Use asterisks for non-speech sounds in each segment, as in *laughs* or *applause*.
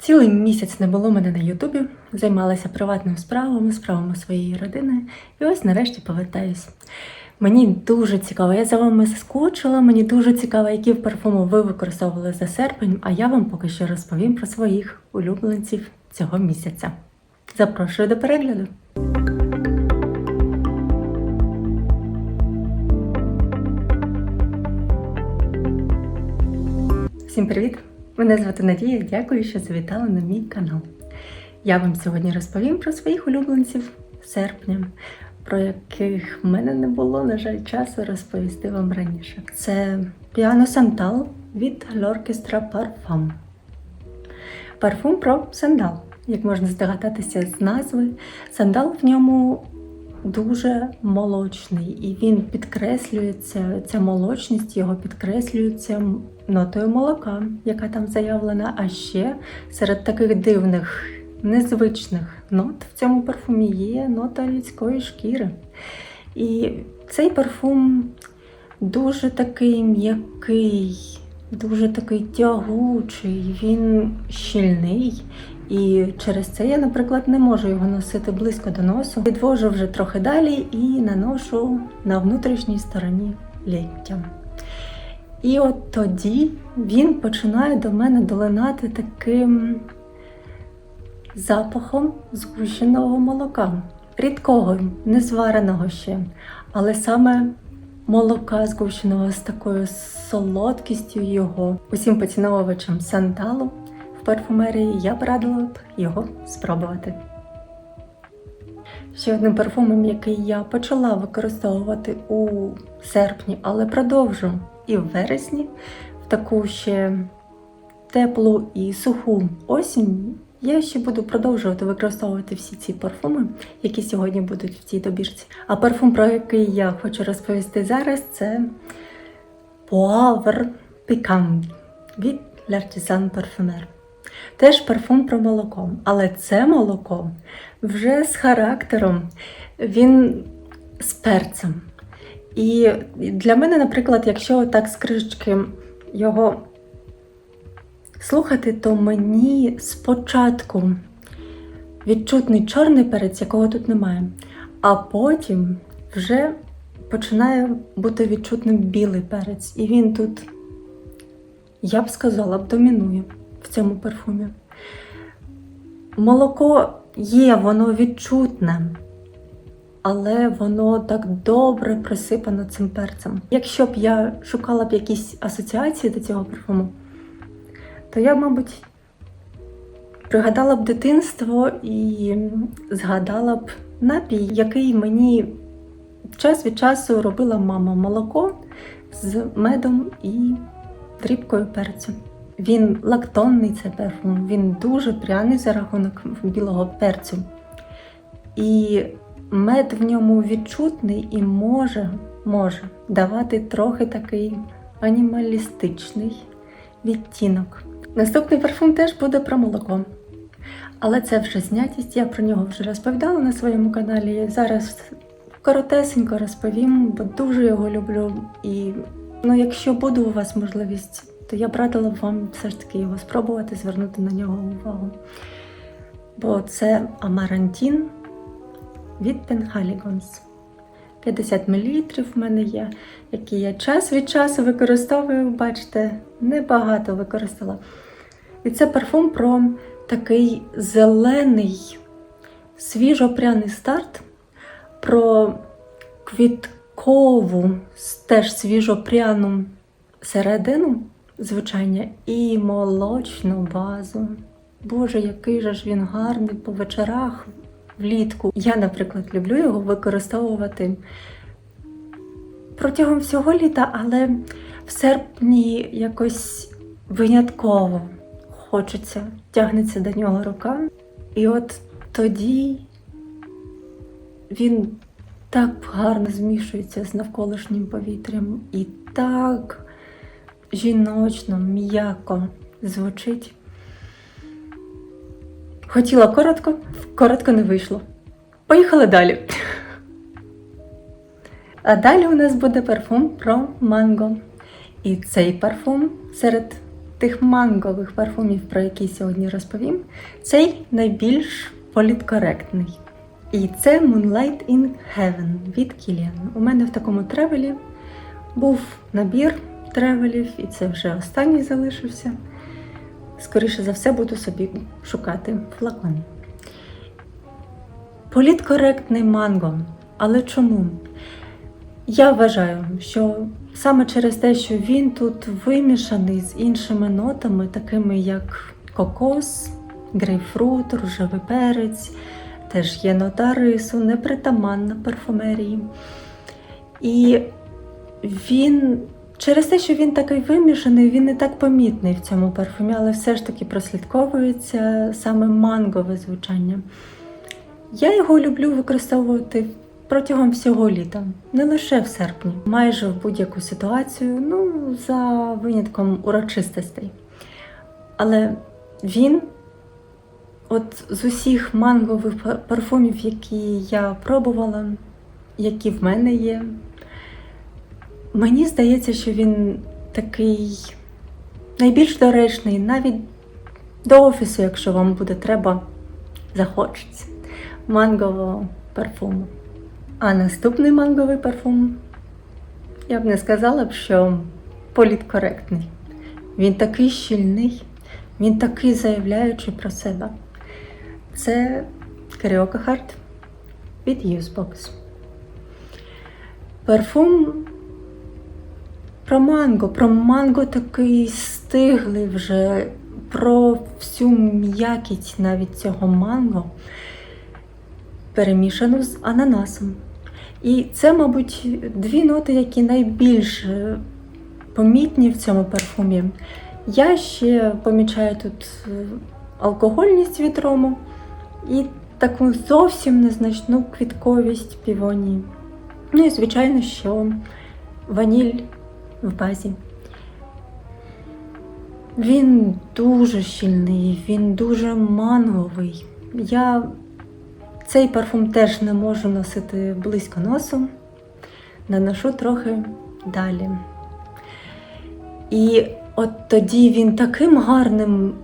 Цілий місяць не було мене на Ютубі, займалася приватними справами, справами своєї родини, і ось нарешті повертаюсь. Мені дуже цікаво, я за вами скучила, мені дуже цікаво, які парфуми ви використовували за серпень, а я вам поки що розповім про своїх улюбленців цього місяця. Запрошую до перегляду. Всім привіт! Мене звати Надія. Дякую, що завітали на мій канал. Я вам сьогодні розповім про своїх улюбленців серпня, про яких в мене не було, на жаль, часу розповісти вам раніше. Це Piano Santal від L'Orchestra Parfum. Парфум про сандал. Як можна здогадатися з назви, сандал в ньому дуже молочний, і він підкреслюється, ця молочність його підкреслюється нотою молока, яка там заявлена. А ще серед таких дивних, незвичних нот в цьому парфумі є нота людської шкіри. І цей парфум дуже такий м'який, дуже такий тягучий, він щільний. І через це я, наприклад, не можу його носити близько до носу. Відвожу вже трохи далі і наношу на внутрішній стороні ліктя. І от тоді він починає до мене долинати таким запахом згущеного молока. Рідкого, не звареного ще, але саме молока згущеного з такою солодкістю його. Усім поціновувачам сандалу в парфумерії я б радила б його спробувати. Ще одним парфумом, який я почала використовувати у серпні, але продовжу і в вересні, в таку ще теплу і суху осінь, я ще буду продовжувати використовувати всі ці парфуми, які сьогодні будуть в цій добірці. А парфум, про який я хочу розповісти зараз, це Poivre Piquant від L'Artisan Parfumeur. Теж парфум про молоко, але це молоко вже з характером, він з перцем. І для мене, наприклад, якщо так з кришечки його слухати, то мені спочатку відчутний чорний перець, якого тут немає, а потім вже починає бути відчутним білий перець. І він тут, я б сказала, б домінує цьому парфумі. Молоко є, воно відчутне, але воно так добре присипано цим перцем. Якщо б я шукала б якісь асоціації до цього парфуму, то я, мабуть, пригадала б дитинство і згадала б напій, який мені час від часу робила мама молоко з медом і дрібкою перцю. Він лактонний цей парфум, він дуже пряний за рахунок білого перцю. І мед в ньому відчутний і може, може давати трохи такий анімалістичний відтінок. Наступний парфум теж буде про молоко. Але це вже знятість, я про нього вже розповідала на своєму каналі. Зараз коротесенько розповім, бо дуже його люблю. І ну, якщо буде у вас можливість то я б радила б вам все ж таки його спробувати, звернути на нього увагу. Бо це Амарантін від Penhaligons. 50 мл в мене є, які я час від часу використовую, бачите, небагато використала. І це парфум про такий зелений, свіжопряний старт, про квіткову, теж свіжопряну середину звучання і молочну базу. Боже, який же ж він гарний по вечорах влітку. Я, наприклад, люблю його використовувати протягом всього літа, але в серпні якось винятково хочеться, тягнеться до нього рука. І от тоді він так гарно змішується з навколишнім повітрям і так жіночно, м'яко звучить. Хотіла коротко, коротко не вийшло. Поїхали далі. А далі у нас буде парфум про манго. І цей парфум серед тих мангових парфумів, про які сьогодні розповім, цей найбільш політкоректний. І це Moonlight in Heaven від Kilian. У мене в такому тревелі був набір тревелів, і це вже останній залишився. Скоріше за все, буду собі шукати флакон. Політкоректний манго. Але чому? Я вважаю, що саме через те, що він тут вимішаний з іншими нотами, такими як кокос, грейпфрут, рожевий перець, теж є нота рису, непритаманна парфумерії. І він через те, що він такий вимішаний, він не так помітний в цьому парфумі, але все ж таки прослідковується саме мангове звучання. Я його люблю використовувати протягом всього літа, не лише в серпні, майже в будь-яку ситуацію, ну, за винятком урочистостей. Але він, от з усіх мангових парфумів, які я пробувала, які в мене є, мені здається, що він такий найбільш доречний, навіть до офісу, якщо вам буде треба, захочеться мангового парфуму. А наступний манговий парфум, я б не сказала б, що політкоректний. Він такий щільний, він такий заявляючий про себе. Це Каріока Харт від Usebox. Парфум про манго, про манго такий стиглий вже, про всю м'якість навіть цього манго перемішану з ананасом. І це, мабуть, дві ноти, які найбільш е, помітні в цьому парфумі. Я ще помічаю тут е, алкогольність від рому і таку зовсім незначну квітковість півонії. Ну і, звичайно, що ваніль в базі. Він дуже щільний, він дуже манговий. Я цей парфум теж не можу носити близько носу, наношу трохи далі. І от тоді він таким гарним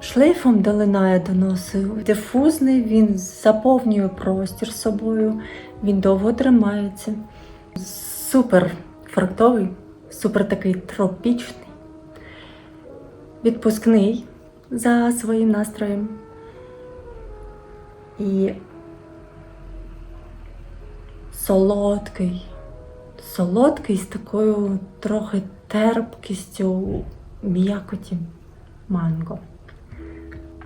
шлейфом долинає до носу, дифузний, він заповнює простір собою, він довго тримається. Супер фруктовий, супер такий тропічний, відпускний за своїм настроєм. І солодкий, солодкий з такою трохи терпкістю м'якоті манго.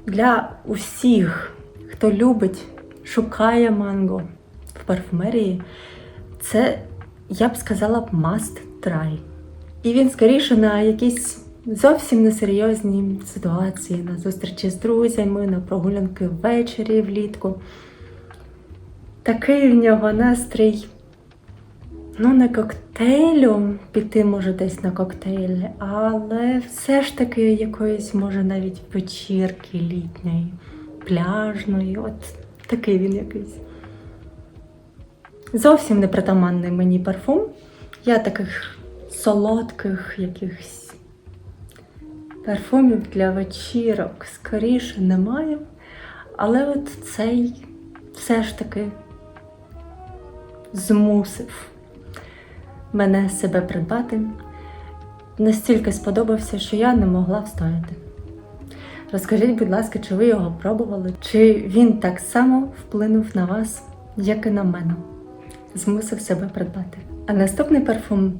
Для усіх, хто любить, шукає манго в парфумерії, це, я б сказала, must try. І він скоріше на якісь зовсім несерйозні ситуації, на зустрічі з друзями, на прогулянки ввечері влітку. Такий в нього настрій. Ну, не коктейлю, піти може десь на коктейль, але все ж таки якоїсь, може, навіть вечірки літньої, пляжної. От такий він якийсь. Зовсім не притаманний мені парфум. Я таких солодких якихось парфумів для вечірок скоріше не маю. Але от цей все ж таки змусив мене себе придбати. Настільки сподобався, що я не могла встояти. Розкажіть, будь ласка, чи ви його пробували? Чи він так само вплинув на вас, як і на мене? Змусив себе придбати. А наступний парфум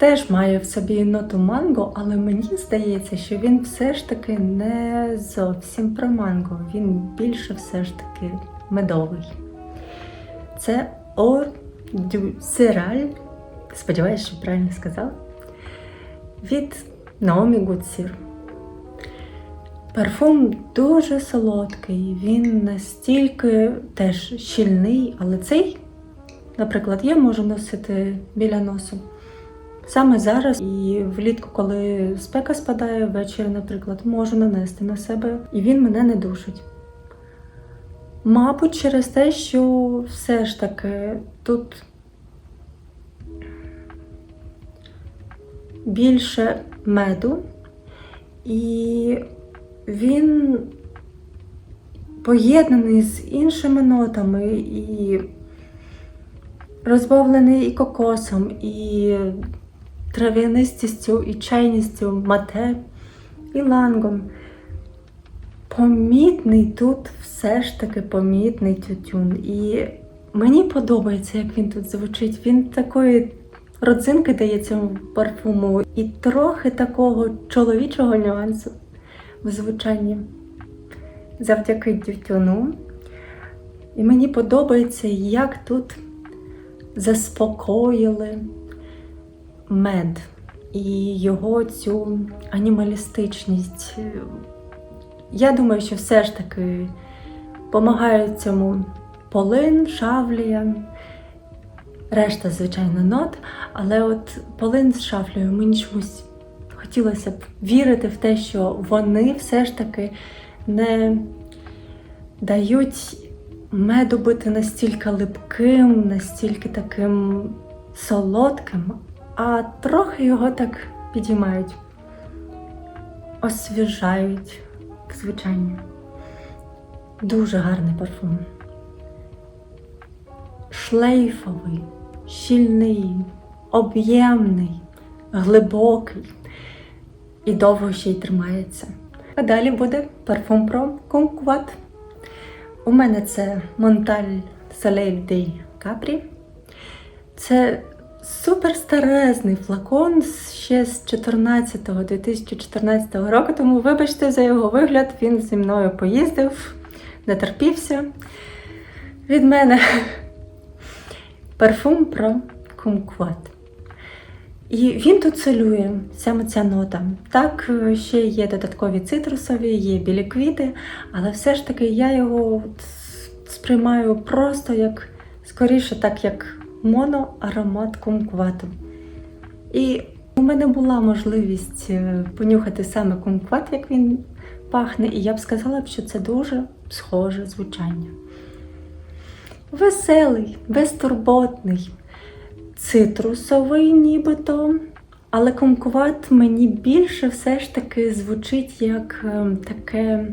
теж має в собі ноту манго, але мені здається, що він все ж таки не зовсім про манго. Він більше все ж таки медовий. Це Or du Seral, сподіваюся, що правильно сказала, від Naomi Goodsir. Парфум дуже солодкий, він настільки теж щільний, але цей, наприклад, я можу носити біля носу. Саме зараз і влітку, коли спека спадає ввечері, наприклад, можу нанести на себе, і він мене не душить. Мабуть, через те, що все ж таки тут більше меду І він поєднаний з іншими нотами, і розбавлений і кокосом, і трав'янистістю, і чайністю мате, і лангом. Помітний тут все ж таки помітний тютюн. І мені подобається, як він тут звучить. Він такої родзинки дає цьому парфуму і трохи такого чоловічого нюансу в звучанні завдяки тютюну. І мені подобається, як тут заспокоїли мед і його цю анімалістичність. Я думаю, що все ж таки допомагають цьому полин, шавлія, решта, звичайно, нот. Але от полин з шафлею мені чомусь хотілося б вірити в те, що вони все ж таки не дають меду бути настільки липким, настільки таким солодким, а трохи його так підіймають, освіжають в звучанні. Дуже гарний парфум. Шлейфовий, щільний, об'ємний, глибокий і довго ще й тримається. А далі буде парфум про Kumquat. У мене це Монталь Soleil de Capri. Це суперстарезний флакон ще з 14-го, 2014 року, тому вибачте за його вигляд, він зі мною поїздив, не терпівся від мене. *laughs* Парфум про Kumquat. І він тут солює саме ця нота. Так, ще є додаткові цитрусові, є білі квіти, але все ж таки я його сприймаю просто як скоріше, так як моноаромат кумквату. І у мене була можливість е, понюхати саме кумкват, як він пахне, і я б сказала що це дуже схоже звучання. Веселий, безтурботний, цитрусовий нібито, але кумкват мені більше все ж таки звучить як ем, таке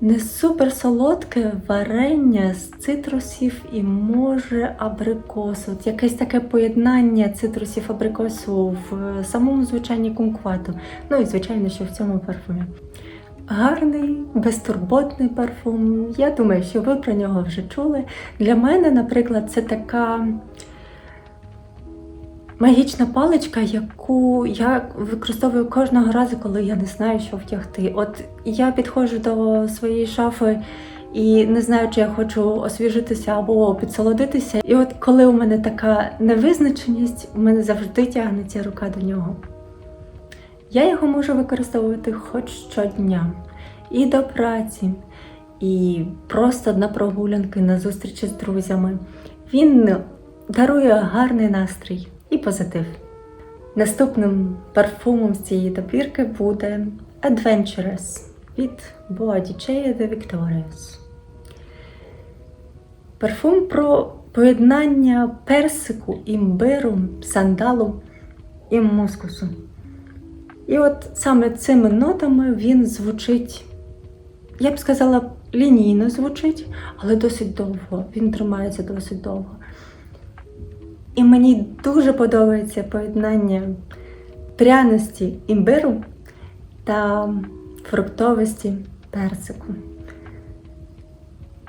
не супер солодке варення з цитрусів і може абрикосу. От якесь таке поєднання цитрусів абрикосу в самому звучанні кумквату. Ну і звичайно, що в цьому парфумі. Гарний, безтурботний парфум. Я думаю, що ви про нього вже чули. Для мене, наприклад, це така магічна паличка, яку я використовую кожного разу, коли я не знаю, що втягти. От я підходжу до своєї шафи і не знаю, чи я хочу освіжитися або підсолодитися. І от коли у мене така невизначеність, у мене завжди тягнеться рука до нього. Я його можу використовувати хоч щодня. І до праці, і просто на прогулянки, на зустрічі з друзями. Він дарує гарний настрій і позитив. Наступним парфумом з цієї добірки буде Adventurous від Boadicea de Victorious. Парфум про поєднання персику, імбиру, сандалу і мускусу. І от саме цими нотами він звучить, я б сказала, лінійно звучить, але досить довго. Він тримається досить довго. І мені дуже подобається поєднання пряності імбиру та фруктовості персику.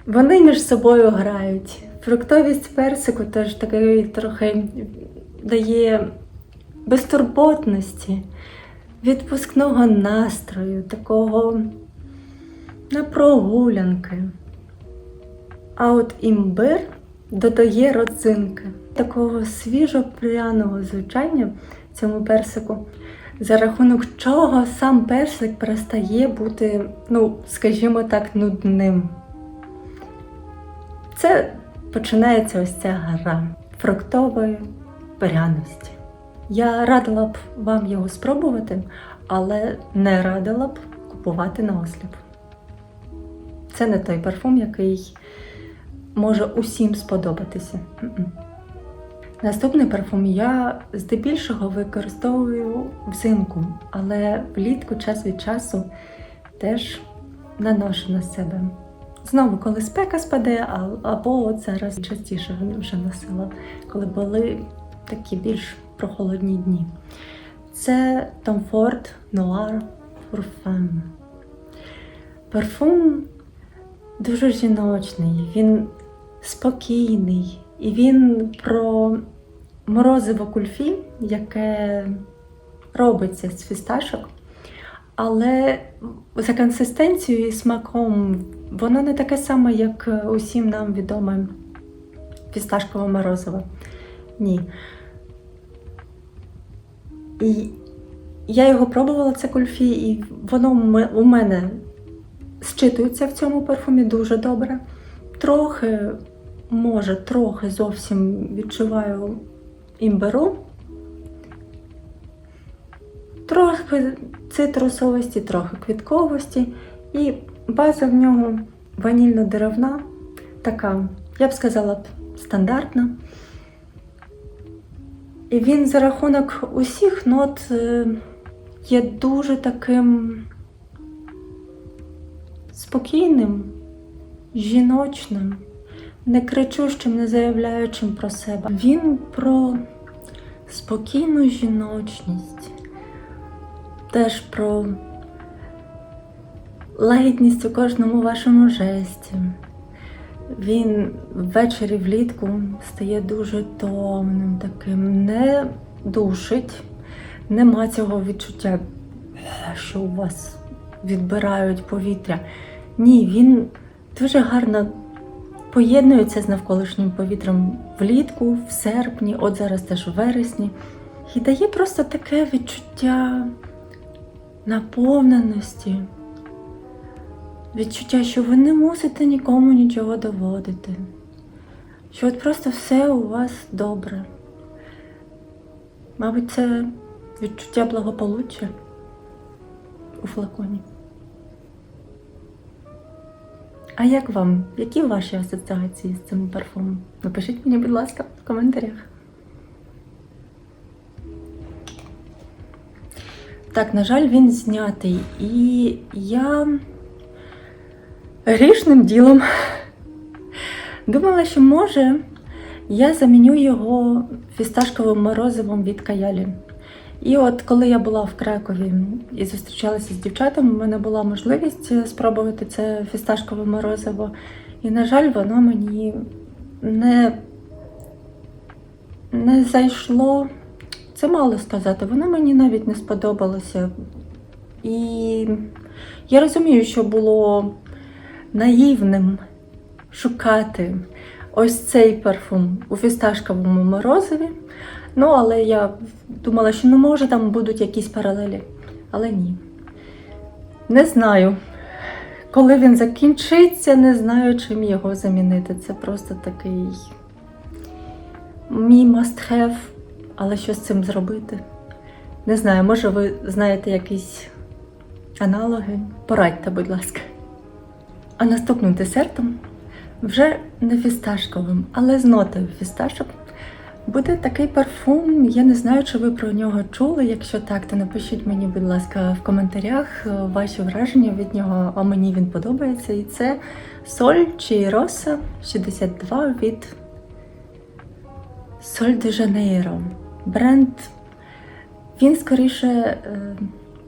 Вони між собою грають. Фруктовість персику теж такий трохи дає безтурботності, відпускного настрою, такого на прогулянки. А от імбир додає родзинки, такого свіжо-пряного звучання цьому персику, за рахунок чого сам персик перестає бути, ну, скажімо так, нудним. Це починається ось ця гра фруктової пряності. Я радила б вам його спробувати, але не радила б купувати на осліп. Це не той парфум, який може усім сподобатися. Наступний парфум я здебільшого використовую взимку, але влітку час від часу теж наношу на себе. Знову, коли спека спаде, або зараз частіше вже носила, коли були такі більш прохолодні дні. Це Tom Ford Noir Parfum. Парфум дуже жіночний, він спокійний, і він про морозиво кульфі, яке робиться з фісташок, але за консистенцією і смаком воно не таке саме, як усім нам відоме фісташкове морозиво. Ні. І я його пробувала, це кульфі, і воно у мене зчитується в цьому парфумі дуже добре. Трохи, може, трохи зовсім відчуваю імбиру. Трохи цитрусовості, трохи квітковості. І база в нього ванільно-деревна, така, я б сказала, стандартна. І він за рахунок усіх нот е, є дуже таким спокійним, жіночним, не кричущим, не заявляючим про себе. Він про спокійну жіночність, теж про лагідність у кожному вашому жесті. Він ввечері влітку стає дуже томним, таким, не душить, нема цього відчуття, що у вас відбирають повітря. Ні, він дуже гарно поєднується з навколишнім повітрям влітку, в серпні, от зараз теж в вересні. І дає просто таке відчуття наповненості, відчуття, що ви не мусите нікому нічого доводити. Що от просто все у вас добре. Мабуть, це відчуття благополуччя у флаконі. А як вам? Які ваші асоціації з цим парфумом? Напишіть мені, будь ласка, в коментарях. Так, на жаль, він знятий. І я грішним ділом думала, що може я заміню його фісташковим морозивом від Каялі. І от коли я була в Кракові і зустрічалася з дівчатами, у мене була можливість спробувати це фісташкове морозиво. І, на жаль, воно мені не, не зайшло. Це мало сказати, воно мені навіть не сподобалося. І я розумію, що було наївним шукати ось цей парфум у фісташковому морозиві. Ну, але я думала, що ну може там будуть якісь паралелі. Але ні. Не знаю. Коли він закінчиться, не знаю, чим його замінити. Це просто такий мій must have, але що з цим зробити? Не знаю, може ви знаєте якісь аналоги? Порадьте, будь ласка. А наступним десертом вже не фісташковим, але з нотою фісташок буде такий парфум. Я не знаю, чи ви про нього чули. Якщо так, то напишіть мені, будь ласка, в коментарях е, ваші враження від нього, а мені він подобається. І це Соль Чейроса 62 від Соль де Жанейро. Бренд. Він скоріше е,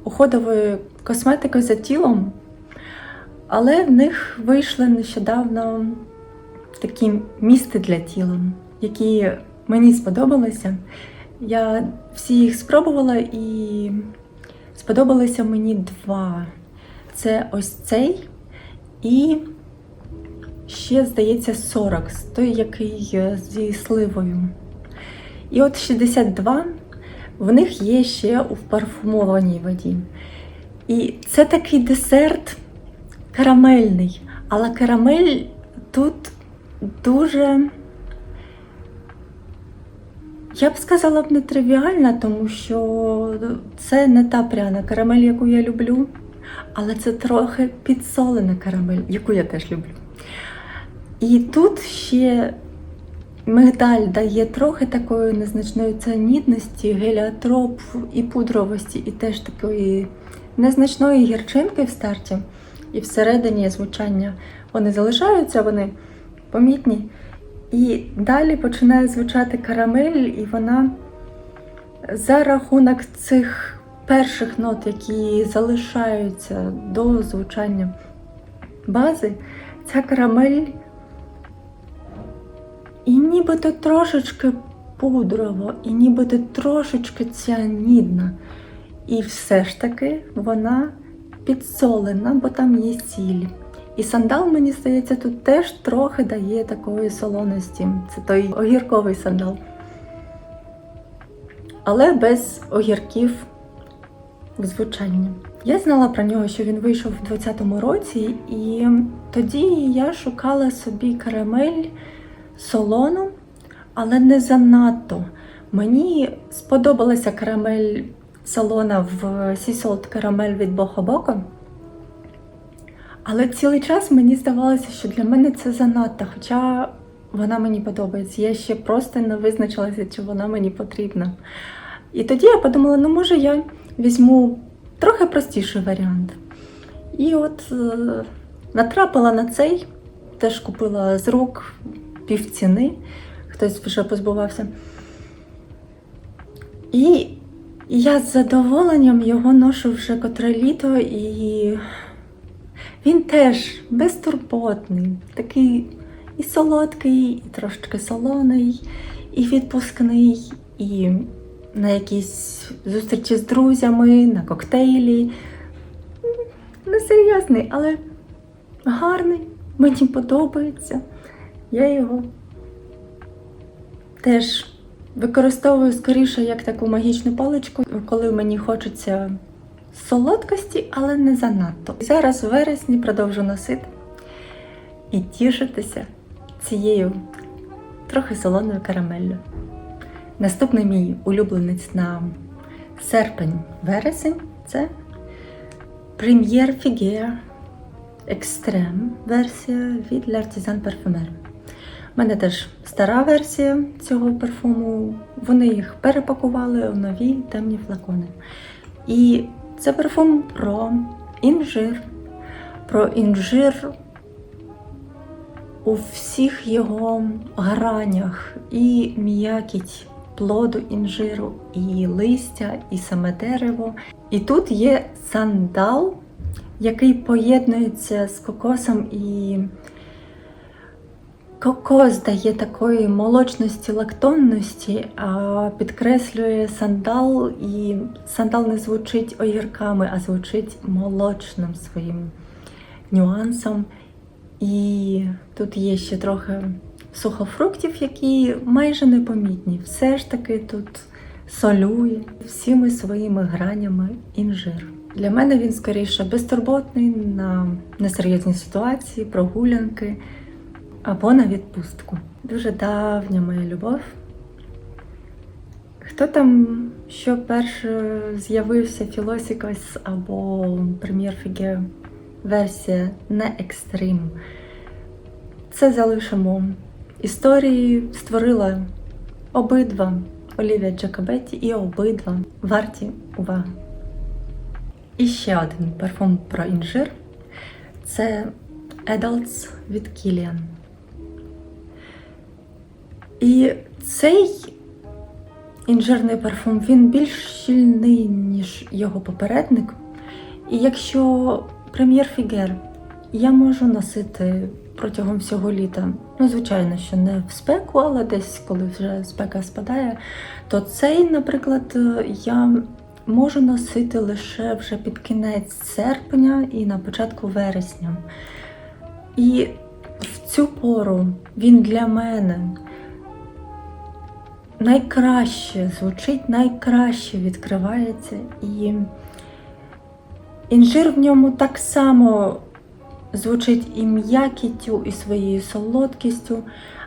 уходовою косметикою за тілом, але в них вийшли нещодавно такі місти для тіла, які мені сподобалися. Я всі їх спробувала і сподобалися мені два. Це ось цей і ще, здається, 40, той, який зі сливою. І от 62 в них є ще у парфумованій воді. І це такий десерт карамельний. Але карамель тут дуже, я б сказала б, нетривіальна, тому що це не та пряна карамель, яку я люблю, але це трохи підсолена карамель, яку я теж люблю. І тут ще Мигдаль дає трохи такої незначної ціанідності, геліотроп і пудровості, і теж такої незначної гірчинки в старті. І всередині звучання вони залишаються, вони помітні. І далі починає звучати карамель, і вона за рахунок цих перших нот, які залишаються до звучання бази, ця карамель і нібито трошечки пудрово, і нібито трошечки ціанідна. І все ж таки вона підсолена, бо там є сіль. І сандал, мені здається, тут теж трохи дає такої солоності. Це той огірковий сандал. Але без огірків в звучанні. Я знала про нього, що він вийшов у 2020 році, і тоді я шукала собі карамель солону, але не занадто. Мені сподобалася карамель салона в Sea Salt карамель від Бохобоко. Але цілий час мені здавалося, що для мене це занадто, хоча вона мені подобається. Я ще просто не визначилася, чи вона мені потрібна. І тоді я подумала, ну може я візьму трохи простіший варіант. І от е, натрапила на цей, теж купила з рук півціни, хтось вже позбувався. І я з задоволенням його ношу вже котре літо, і він теж безтурботний, такий і солодкий, і трошки солоний, і відпускний, і на якісь зустрічі з друзями, на коктейлі. Несерйозний, але гарний, мені подобається. Я його теж використовую скоріше як таку магічну паличку, коли мені хочеться солодкості, але не занадто. Зараз в вересні продовжу носити і тішитися цією трохи солоною карамеллю. Наступний мій улюбленець на серпень-вересень це Premier Figure Extreme версія від L'Artisan Parfumeur. У мене теж стара версія цього парфуму. Вони їх перепакували в нові темні флакони. І це парфум про інжир, про інжир у всіх його гранях і м'якіть плоду інжиру, і листя, і саме дерево. І тут є сандал, який поєднується з кокосом і кокос дає такої молочності, лактонності, а підкреслює сандал, і сандал не звучить огірками, а звучить молочним своїм нюансом. І тут є ще трохи сухофруктів, які майже непомітні. Все ж таки тут солює всіми своїми гранями інжир. Для мене він скоріше безтурботний на несерйозні ситуації, прогулянки або на відпустку. Дуже давня моя любов. Хто там що перше з'явився Філосікос або Прем'єр Фіге версія не екстрим. Це залишимо. Історії створила обидва Олівія Джакобетті і обидва варті уваги. І ще один парфум про інжир це Adults від Kilian. І цей інжирний парфум він більш щільний, ніж його попередник. І якщо прем'єр Фігер я можу носити протягом всього літа, ну, звичайно, що не в спеку, але десь коли вже спека спадає, то цей, наприклад, я можу носити лише вже під кінець серпня і на початку вересня. І в цю пору він для мене найкраще звучить, найкраще відкривається. І інжир в ньому так само звучить і м'якіттю, і своєю солодкістю,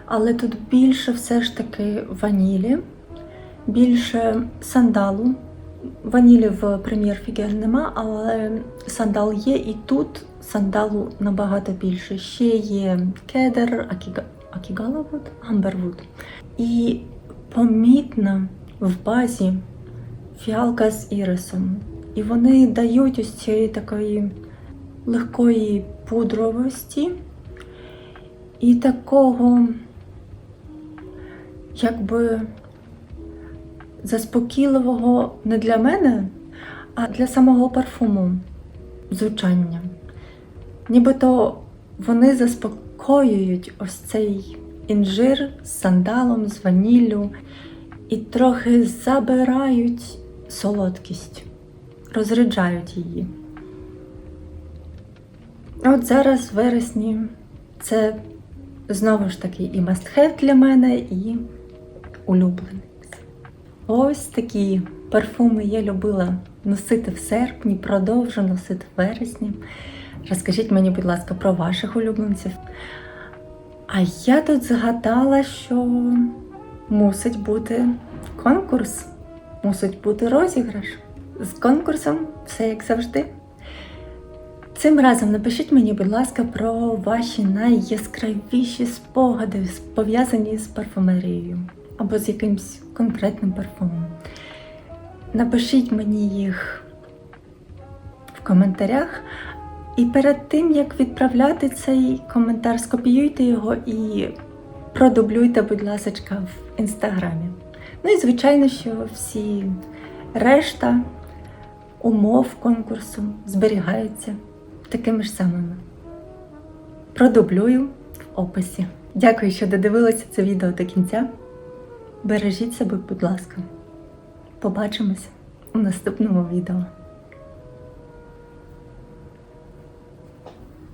але тут більше все ж таки ванілі, більше сандалу. Ванілі в прем'єр Фігер нема, але сандал є, і тут сандалу набагато більше. Ще є кедр, Акігалавуд, Амбервуд. І помітна в базі фіалка з ірисом. І вони дають ось цієї такої легкої пудровості і такого, якби заспокійливого не для мене, а для самого парфуму звучання. Нібито вони заспокоюють ось цей інжир з сандалом, з ваніллю і трохи забирають солодкість, розряджають її. От зараз в вересні це знову ж таки і must-have для мене, і улюбленець. Ось такі парфуми я любила носити в серпні, продовжу носити в вересні. Розкажіть мені, будь ласка, про ваших улюбленців. А я тут згадала, що мусить бути конкурс, мусить бути розіграш. З конкурсом все як завжди. Цим разом напишіть мені, будь ласка, про ваші найяскравіші спогади, пов'язані з парфумерією або з якимсь конкретним парфумом. Напишіть мені їх в коментарях. І перед тим, як відправляти цей коментар, скопіюйте його і продублюйте, будь ласка, в інстаграмі. Ну і звичайно, що всі решта умов конкурсу зберігаються такими ж самими. Продублюю в описі. Дякую, що додивилися це відео до кінця. Бережіть себе, будь ласка. Побачимось у наступному відео.